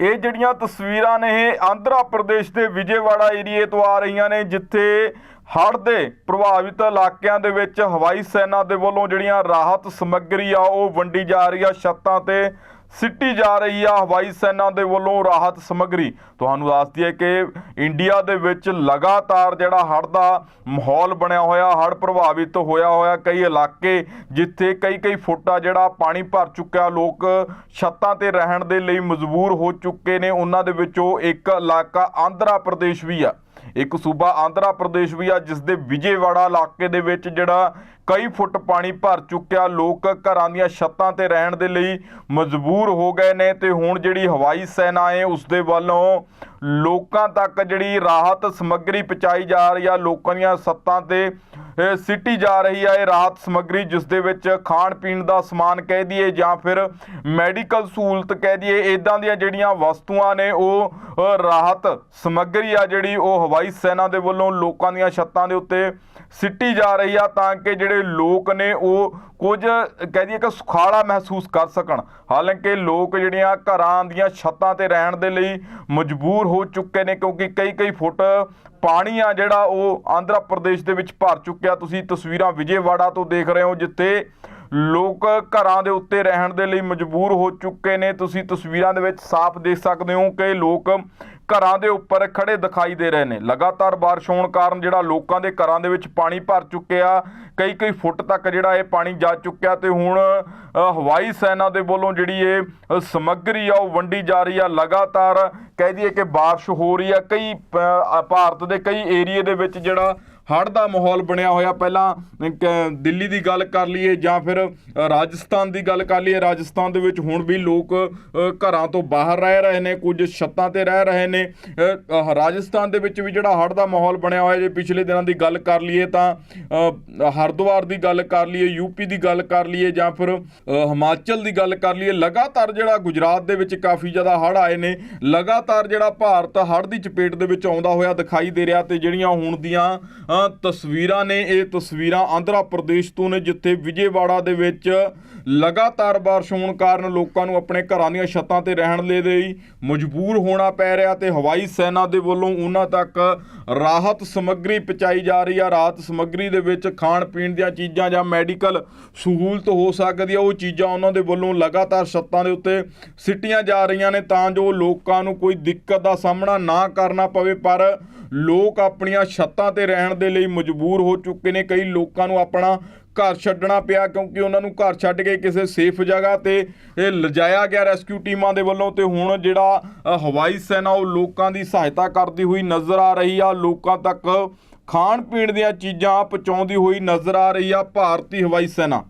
ਇਹ ਜਿਹੜੀਆਂ ਤਸਵੀਰਾਂ ਨੇ ਇਹ ਆਂਧਰਾ ਪ੍ਰਦੇਸ਼ ਦੇ ਵਿਜੇਵਾੜਾ ਏਰੀਏ ਤੋਂ ਆ ਰਹੀਆਂ ਨੇ, ਜਿੱਥੇ ਹੜ੍ਹ ਦੇ ਪ੍ਰਭਾਵਿਤ ਇਲਾਕਿਆਂ ਦੇ ਵਿੱਚ ਹਵਾਈ ਸੈਨਾ ਦੇ ਵੱਲੋਂ ਜਿਹੜੀਆਂ ਰਾਹਤ ਸਮੱਗਰੀ ਆ, ਉਹ ਵੰਡੀ ਜਾ ਰਹੀ ਆ ਛੱਤਾਂ ਤੇ। ਸਿੱਟੀ ਜਾ ਰਹੀ ਆ ਹਵਾਈ ਸੈਨਾ ਦੇ ਵੱਲੋਂ ਰਾਹਤ ਸਮੱਗਰੀ। ਤੁਹਾਨੂੰ ਦੱਸ ਦਈਏ ਕਿ ਇੰਡੀਆ ਦੇ ਵਿੱਚ ਲਗਾਤਾਰ ਜਿਹੜਾ ਹੜ੍ਹ ਦਾ ਮਾਹੌਲ ਬਣਿਆ ਹੋਇਆ, ਹੜ੍ਹ ਪ੍ਰਭਾਵਿਤ ਹੋਇਆ ਹੋਇਆ ਕਈ ਇਲਾਕੇ ਜਿੱਥੇ ਕਈ ਕਈ ਫੁੱਟਾ ਜਿਹੜਾ ਪਾਣੀ ਭਰ ਚੁੱਕਿਆ, ਲੋਕ ਛੱਤਾਂ ਤੇ ਰਹਿਣ ਦੇ ਲਈ ਮਜਬੂਰ ਹੋ ਚੁੱਕੇ ਨੇ। ਉਹਨਾਂ ਦੇ ਵਿੱਚੋਂ ਇੱਕ ਇਲਾਕਾ ਆਂਧਰਾ ਪ੍ਰਦੇਸ਼ ਵੀ ਆ। ਇੱਕ ਸੂਬਾ ਆਂਧਰਾ ਪ੍ਰਦੇਸ਼ ਵੀ ਆ, ਜਿਸ ਦੇ ਵਿਜੇਵਾੜਾ ਇਲਾਕੇ ਦੇ ਵਿੱਚ ਜਿਹੜਾ ਕਈ ਫੁੱਟ ਪਾਣੀ ਭਰ ਚੁੱਕਿਆ। ਲੋਕ ਘਰਾਂ ਦੀਆਂ ਛੱਤਾਂ ਤੇ ਰਹਿਣ ਦੇ ਲਈ ਮਜਬੂਰ ਹੋ ਗਏ ਨੇ ਤੇ ਹੁਣ ਜਿਹੜੀ ਹਵਾਈ ਸੈਨਾ ਹੈ, ਉਸ ਦੇ ਵੱਲੋਂ ਲੋਕਾਂ ਤੱਕ ਜਿਹੜੀ ਰਾਹਤ ਸਮੱਗਰੀ ਪਹੁੰਚਾਈ ਜਾ ਰਹੀ ਆ। ਲੋਕਾਂ ਦੀਆਂ ਸੱਤਾਂ ਤੇ ਸਿੱਟੀ ਜਾ ਰਹੀ ਆ ਇਹ ਰਾਹਤ ਸਮੱਗਰੀ, ਜਿਸ ਦੇ ਵਿੱਚ ਖਾਣ ਪੀਣ ਦਾ ਸਮਾਨ ਕਹਿ ਦਈਏ ਜਾਂ ਫਿਰ ਮੈਡੀਕਲ ਸਹੂਲਤ ਕਹਿ ਦਈਏ। ਇਦਾਂ ਦੀਆਂ ਜਿਹੜੀਆਂ ਵਸਤੂਆਂ ਨੇ ਉਹ ਰਾਹਤ ਸਮੱਗਰੀ ਆ ਜਿਹੜੀ ਉਹ ਹਵਾਈ ਸੈਨਾ ਦੇ ਵੱਲੋਂ ਲੋਕਾਂ ਦੀਆਂ ਛੱਤਾਂ ਦੇ ਉੱਤੇ ਸਿੱਟੀ ਜਾ ਰਹੀ ਆ ਤਾਂ ਕਿ ਜਿਹੜੇ ਲੋਕ ਨੇ ਉਹ ਕੁਝ, ਕਹਿ ਦਈਏ ਕਿ ਸੁਖਾਲਾ ਮਹਿਸੂਸ ਕਰ ਸਕਣ। ਹਾਲਾਂਕਿ ਲੋਕ ਜਿਹੜੀਆਂ ਘਰਾਂ ਦੀਆਂ ਛੱਤਾਂ ਤੇ ਰਹਿਣ ਦੇ ਲਈ ਮਜਬੂਰ ਹੋ ਚੁੱਕੇ ਨੇ, ਕਿਉਂਕਿ ਕਈ ਕਈ ਫੁੱਟ ਪਾਣੀ ਆ ਜਿਹੜਾ ਉਹ ਆਂਧਰਾ ਪ੍ਰਦੇਸ਼ ਦੇ ਵਿੱਚ ਭਰ ਚੁੱਕਿਆ। ਤੁਸੀਂ ਤਸਵੀਰਾਂ ਵਿਜੇਵਾੜਾ ਤੋਂ ਦੇਖ ਰਹੇ ਹੋ, ਜਿੱਥੇ ਲੋਕ ਘਰਾਂ ਦੇ ਉੱਤੇ ਰਹਿਣ ਦੇ ਲਈ ਮਜਬੂਰ ਹੋ ਚੁੱਕੇ ਨੇ। ਤੁਸੀਂ ਤਸਵੀਰਾਂ ਦੇ ਵਿੱਚ ਸਾਫ਼ ਦੇਖ ਸਕਦੇ ਹੋ ਕਿ ਲੋਕ ਘਰਾਂ ਦੇ ਉੱਪਰ ਖੜੇ ਦਿਖਾਈ ਦੇ ਰਹੇ ਨੇ। ਲਗਾਤਾਰ ਬਾਰਿਸ਼ ਹੋਣ ਕਾਰਨ ਜਿਹੜਾ ਲੋਕਾਂ ਦੇ ਘਰਾਂ ਦੇ ਵਿੱਚ ਪਾਣੀ ਭਰ ਚੁੱਕਿਆ ਕਈ ਕਈ ਫੁੱਟ ਤੱਕ ਜਿਹੜਾ ਇਹ ਪਾਣੀ ਜਾ ਚੁੱਕਿਆ ਤੇ ਹੁਣ ਹਵਾਈ ਸੈਨਾ ਦੇ ਵੱਲੋਂ ਜਿਹੜੀ ਇਹ ਸਮੱਗਰੀ ਆ ਉਹ ਵੰਡੀ ਜਾ ਰਹੀ ਆ। ਲਗਾਤਾਰ ਕਹਿ ਦਈਏ ਕਿ ਬਾਰਿਸ਼ ਹੋ ਰਹੀ ਆ। ਕਈ ਅ, ਭਾਰਤ ਦੇ ਕਈ ਏਰੀਏ ਦੇ ਵਿੱਚ ਜਿਹੜਾ ਹੜ੍ਹ ਦਾ ਮਾਹੌਲ ਬਣਿਆ ਹੋਇਆ। ਪਹਿਲਾਂ ਕ- ਦਿੱਲੀ ਦੀ ਗੱਲ ਕਰ ਲਈਏ ਜਾਂ ਫਿਰ ਰਾਜਸਥਾਨ ਦੀ ਗੱਲ ਕਰ ਲਈਏ। ਰਾਜਸਥਾਨ ਦੇ ਵਿੱਚ ਹੁਣ ਵੀ ਲੋਕ ਘਰਾਂ ਤੋਂ ਬਾਹਰ ਰਹਿ ਰਹੇ ਨੇ ਕੁਝ ਛੱਤਾਂ ਤੇ ਰਹਿ ਰਹੇ ਨੇ। ਰਾਜਸਥਾਨ ਦੇ ਵਿੱਚ ਵੀ ਜਿਹੜਾ ਹੜ੍ਹ ਦਾ ਮਾਹੌਲ ਬਣਿਆ ਹੋਇਆ ਜੇ ਪਿਛਲੇ ਦਿਨਾਂ ਦੀ ਗੱਲ ਕਰ ਲਈਏ ਤਾਂ ਅ, ਹਰਿਦੁਆਰ ਦੀ ਗੱਲ ਕਰ ਲਈਏ ਯੂਪੀ ਦੀ ਗੱਲ ਕਰ ਲਈਏ ਜਾਂ ਫਿਰ ਹਿਮਾਚਲ ਦੀ ਗੱਲ ਕਰ ਲਈਏ ਲਗਾਤਾਰ ਜਿਹੜਾ ਗੁਜਰਾਤ ਦੇ ਵਿੱਚ ਕਾਫੀ ਜ਼ਿਆਦਾ ਹੜ੍ਹ ਆਏ ਨੇ। ਲਗਾਤਾਰ ਜਿਹੜਾ ਭਾਰਤ ਹੜ੍ਹ ਦੀ ਚਪੇਟ ਦੇ ਵਿੱਚ ਆਉਂਦਾ ਹੋਇਆ ਦਿਖਾਈ ਦੇ ਰਿਹਾ ਤੇ ਜਿਹੜੀਆਂ ਹੁਣ ਦੀਆਂ ਤਸਵੀਰਾਂ ਨੇ, ਇਹ ਤਸਵੀਰਾਂ ਆਂਧਰਾ ਪ੍ਰਦੇਸ਼ ਤੋਂ ਨੇ, ਜਿੱਥੇ ਵਿਜੇਵਾੜਾ ਦੇ ਵਿੱਚ ਲਗਾਤਾਰ ਬਾਰਿਸ਼ ਹੋਣ ਕਾਰਨ ਲੋਕਾਂ ਨੂੰ ਆਪਣੇ ਘਰਾਂ ਦੀਆਂ ਛੱਤਾਂ ਤੇ ਰਹਿਣ ਦੇ ਲਈ ਮਜਬੂਰ ਹੋਣਾ ਪੈ ਰਿਹਾ ਤੇ ਹਵਾਈ ਸੈਨਾ ਦੇ ਵੱਲੋਂ ਉਹਨਾਂ ਤੱਕ ਰਾਹਤ ਸਮੱਗਰੀ ਪਹੁੰਚਾਈ ਜਾ ਰਹੀ ਆ। ਰਾਹਤ ਸਮੱਗਰੀ ਦੇ ਵਿੱਚ ਖਾਣ ਪੀਣ ਦੀਆਂ ਚੀਜ਼ਾਂ ਜਾਂ ਮੈਡੀਕਲ ਸਹੂਲਤ ਹੋ ਸਕਦੀ ਆ। ਉਹ ਚੀਜ਼ਾਂ ਉਹਨਾਂ ਦੇ ਵੱਲੋਂ ਲਗਾਤਾਰ ਛੱਤਾਂ ਦੇ ਉੱਤੇ ਸਿੱਟੀਆਂ ਜਾ ਰਹੀਆਂ ਨੇ ਤਾਂ ਜੋ ਲੋਕਾਂ ਨੂੰ ਕੋਈ ਦਿੱਕਤ ਦਾ ਸਾਹਮਣਾ ਨਾ ਕਰਨਾ ਪਵੇ, ਪਰ ਲੋਕ ਆਪਣੀਆਂ ਛੱਤਾਂ ਤੇ ਰਹਿਣ ਦੇ ਲਈ ਮਜਬੂਰ ਹੋ ਚੁੱਕੇ ਨੇ। ਕਈ ਲੋਕਾਂ ਨੂੰ ਆਪਣਾ ਘਰ ਛੱਡਣਾ ਪਿਆ ਕਿਉਂਕਿ ਉਹਨਾਂ ਨੂੰ ਘਰ ਛੱਡ ਕੇ ਕਿਸੇ ਸੇਫ ਜਗ੍ਹਾ ਤੇ, ਇਹ ਲਿਜਾਇਆ ਗਿਆ ਰੈਸਕਿਊ ਟੀਮਾਂ ਦੇ ਵੱਲੋਂ ਤੇ ਹੁਣ ਜਿਹੜਾ ਹਵਾਈ ਸੈਨਾ ਉਹ ਲੋਕਾਂ ਦੀ ਸਹਾਇਤਾ ਕਰਦੀ ਹੋਈ ਨਜ਼ਰ ਆ ਰਹੀ ਆ। ਲੋਕਾਂ ਤੱਕ ਖਾਣ ਪੀਣ ਦੀਆਂ ਚੀਜ਼ਾਂ ਪਹੁੰਚਾਉਂਦੀ ਹੋਈ ਨਜ਼ਰ ਆ ਰਹੀ ਆ ਭਾਰਤੀ ਹਵਾਈ ਸੈਨਾ।